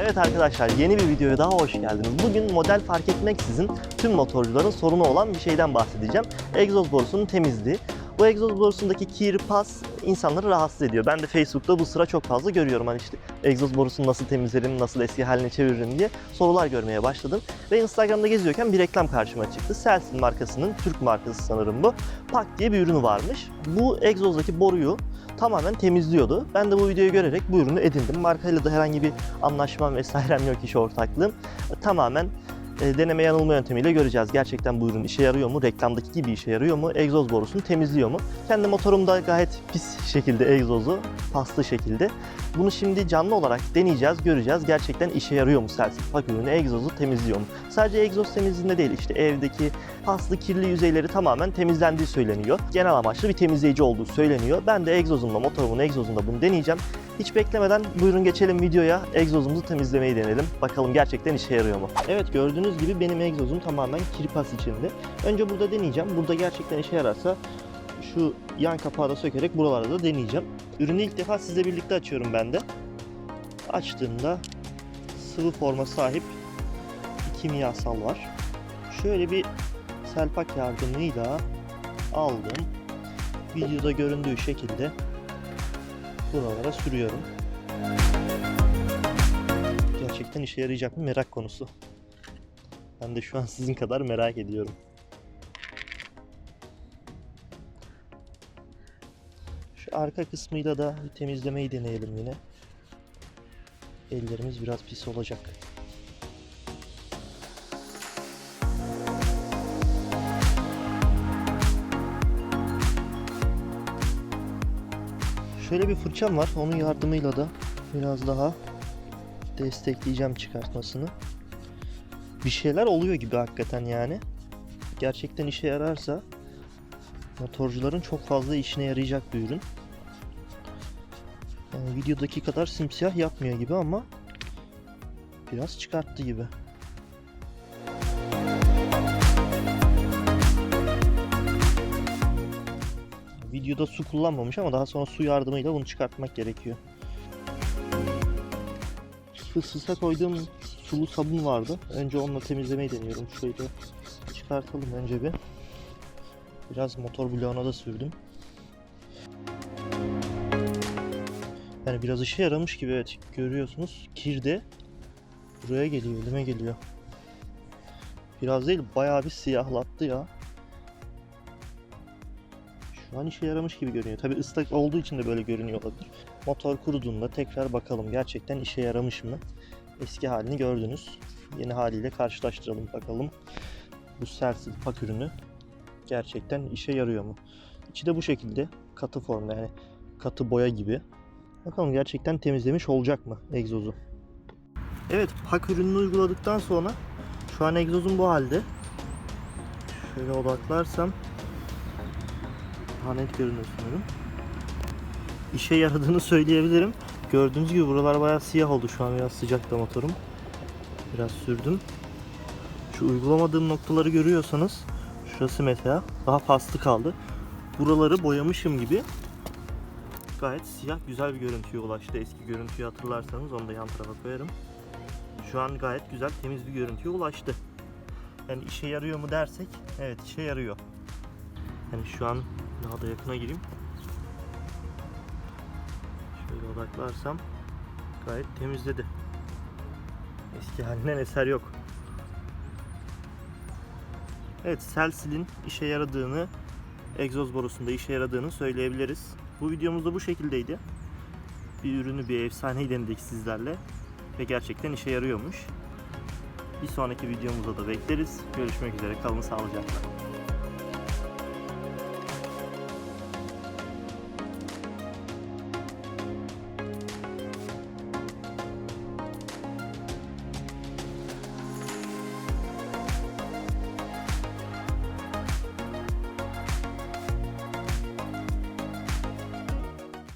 Evet arkadaşlar yeni bir videoya daha hoş geldiniz. Bugün model fark etmeksizin tüm motorcuların sorunu olan bir şeyden bahsedeceğim. Egzoz borusunun temizliği. Bu egzoz borusundaki kir, pas insanları rahatsız ediyor. Ben de Facebook'ta bu sıra çok fazla görüyorum. Hani işte egzoz borusunu nasıl temizlerim, nasıl eski haline çeviririm diye sorular görmeye başladım. Ve Instagram'da geziyorken bir reklam karşıma çıktı. Selsin markasının, Türk markası sanırım bu. Pak diye bir ürünü varmış. Bu egzozdaki boruyu tamamen temizliyordu. Ben de bu videoyu görerek bu ürünü edindim. Markayla da herhangi bir anlaşmam vesairem yok iş ortaklığım. Tamamen e, deneme yanılma yöntemiyle göreceğiz. Gerçekten bu ürün işe yarıyor mu? Reklamdaki gibi işe yarıyor mu? Egzoz borusunu temizliyor mu? Kendi motorumda gayet pis şekilde egzozu, paslı şekilde. Bunu şimdi canlı olarak deneyeceğiz, göreceğiz. Gerçekten işe yarıyor mu Pak ürünü egzozu temizliyor mu? Sadece egzoz temizliğinde değil işte evdeki paslı kirli yüzeyleri tamamen temizlendiği söyleniyor. Genel amaçlı bir temizleyici olduğu söyleniyor. Ben de egzozumla, motorumun egzozunda bunu deneyeceğim. Hiç beklemeden buyurun geçelim videoya. Egzozumuzu temizlemeyi deneyelim. Bakalım gerçekten işe yarıyor mu? Evet gördüğünüz gibi benim egzozum tamamen kirpas içinde. Önce burada deneyeceğim. Burada gerçekten işe yararsa şu yan kapağı da sökerek buralarda da deneyeceğim. Ürünü ilk defa sizle birlikte açıyorum ben de. Açtığımda sıvı forma sahip kimyasal var. Şöyle bir selpak yardımıyla aldım. Videoda göründüğü şekilde buralara sürüyorum. Gerçekten işe yarayacak mı merak konusu. Ben de şu an sizin kadar merak ediyorum. Şu arka kısmıyla da bir temizlemeyi deneyelim yine. Ellerimiz biraz pis olacak. Şöyle bir fırçam var. Onun yardımıyla da biraz daha destekleyeceğim çıkartmasını. Bir şeyler oluyor gibi hakikaten yani. Gerçekten işe yararsa motorcuların çok fazla işine yarayacak bir ürün. Yani videodaki kadar simsiyah yapmıyor gibi ama biraz çıkarttı gibi. Videoda su kullanmamış ama daha sonra su yardımıyla bunu çıkartmak gerekiyor. Fısfısa koyduğum sulu sabun vardı. Önce onunla temizlemeyi deniyorum. Şöyle çıkartalım önce bir. Biraz motor bloğuna da sürdüm. Yani biraz işe yaramış gibi evet görüyorsunuz. Kir de buraya geliyor, elime geliyor. Biraz değil bayağı bir siyahlattı ya. Şu an işe yaramış gibi görünüyor. Tabi ıslak olduğu için de böyle görünüyor olabilir. Motor kuruduğunda tekrar bakalım gerçekten işe yaramış mı? Eski halini gördünüz. Yeni haliyle karşılaştıralım bakalım. Bu Celsius pak ürünü gerçekten işe yarıyor mu? İçi de bu şekilde katı formda yani katı boya gibi. Bakalım gerçekten temizlemiş olacak mı egzozu? Evet pak ürününü uyguladıktan sonra şu an egzozum bu halde. Şöyle odaklarsam daha net görünüyor sanırım. İşe yaradığını söyleyebilirim. Gördüğünüz gibi buralar bayağı siyah oldu şu an biraz sıcakta motorum. Biraz sürdüm. Şu uygulamadığım noktaları görüyorsanız şurası mesela daha paslı kaldı. Buraları boyamışım gibi gayet siyah güzel bir görüntüye ulaştı. Eski görüntüyü hatırlarsanız onu da yan tarafa koyarım. Şu an gayet güzel temiz bir görüntüye ulaştı. Yani işe yarıyor mu dersek evet işe yarıyor. Yani şu an daha da yakına gireyim. Odaklarsam gayet temizledi. Eski halinden eser yok. Evet, Selsil'in işe yaradığını, egzoz borusunda işe yaradığını söyleyebiliriz. Bu videomuz da bu şekildeydi. Bir ürünü bir efsaneyi denedik sizlerle ve gerçekten işe yarıyormuş. Bir sonraki videomuzda da bekleriz. Görüşmek üzere, kalın sağlıcakla.